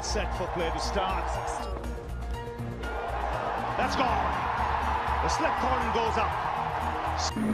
Set for play to start. That's gone. The slip corner goes up.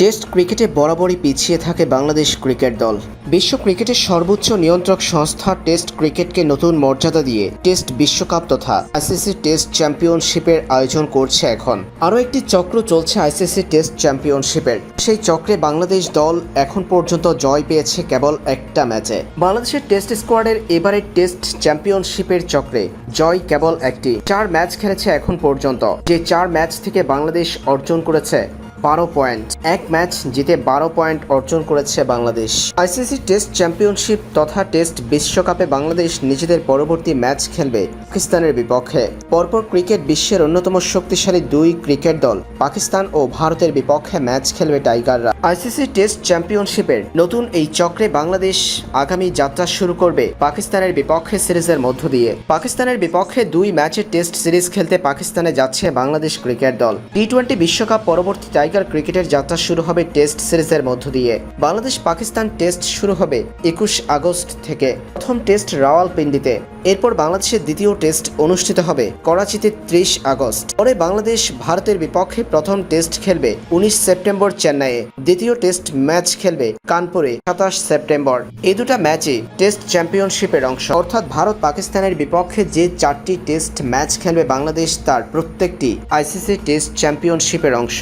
Test ক্রিকেটে বরাবরই পিছিয়ে থাকে Bangladesh cricket দল। বিশ্ব ক্রিকেটের সর্বোচ্চ নিয়ন্ত্রক সংস্থা টেস্ট ক্রিকেটকে নতুন মর্যাদা দিয়ে টেস্ট বিশ্বকাপ তথা আইসিসি টেস্ট চ্যাম্পিয়নশিপের আয়োজন করছে এখন। আরও একটি চক্র চলছে আইসিসি টেস্ট চ্যাম্পিয়নশিপের। সেই চক্রে বাংলাদেশ দল এখন পর্যন্ত জয় পেয়েছে কেবল একটা ম্যাচে। বাংলাদেশের টেস্ট স্কোয়াডের এবারের টেস্ট চ্যাম্পিয়নশিপের চক্রে জয় কেবল একটি। চার ম্যাচ খেলেছে এখন পর্যন্ত। যে চার ম্যাচ থেকে বাংলাদেশ অর্জন করেছে বারো পয়েন্ট। এক ম্যাচ জিতে বারো পয়েন্ট অর্জন করেছে বাংলাদেশ। আইসিসি টেস্ট চ্যাম্পিয়নশিপ তথা টেস্ট বিশ্বকাপে বাংলাদেশ নিজেদের পরবর্তী ম্যাচ খেলবে। পাকিস্তানের বিপক্ষে। পরপর ক্রিকেট বিশ্বের অন্যতম শক্তিশালী দুই ক্রিকেট দল, পাকিস্তান ও ভারতের বিপক্ষে ম্যাচ খেলবে টাইগাররা। আইসিসি টেস্ট চ্যাম্পিয়নশিপের নতুন এই চক্রে বাংলাদেশ আগামী যাত্রা শুরু করবে পাকিস্তানের বিপক্ষে সিরিজের মধ্য দিয়ে। পাকিস্তানের বিপক্ষে দুই ম্যাচের টেস্ট সিরিজ খেলতে পাকিস্তানে যাচ্ছে বাংলাদেশ ক্রিকেট দল। টি টোয়েন্টি বিশ্বকাপ পরবর্তী টাইগার ক্রিকেটের যাত্রা শুরু হবে টেস্ট সিরিজের মধ্য দিয়ে। বাংলাদেশ পাকিস্তান টেস্ট শুরু হবে একুশ আগস্ট থেকে। প্রথম টেস্ট রাওয়ালপিন্ডিতে। এরপর বাংলাদেশের দ্বিতীয় টেস্ট অনুষ্ঠিত হবে, করাচিতে ত্রিশ আগস্ট। পরে বাংলাদেশ ভারতের বিপক্ষে প্রথম টেস্ট খেলবে, উনিশ সেপ্টেম্বর চেন্নাইয়ে। দ্বিতীয় টেস্ট ম্যাচ খেলবে কানপুরে, সাতাশ সেপ্টেম্বর। এই দুটা ম্যাচে টেস্ট চ্যাম্পিয়নশিপের অংশ। অর্থাৎ ভারত পাকিস্তানের বিপক্ষে যে চারটি টেস্ট ম্যাচ খেলবে বাংলাদেশ, তার প্রত্যেকটি আইসিসি টেস্ট চ্যাম্পিয়নশিপের অংশ।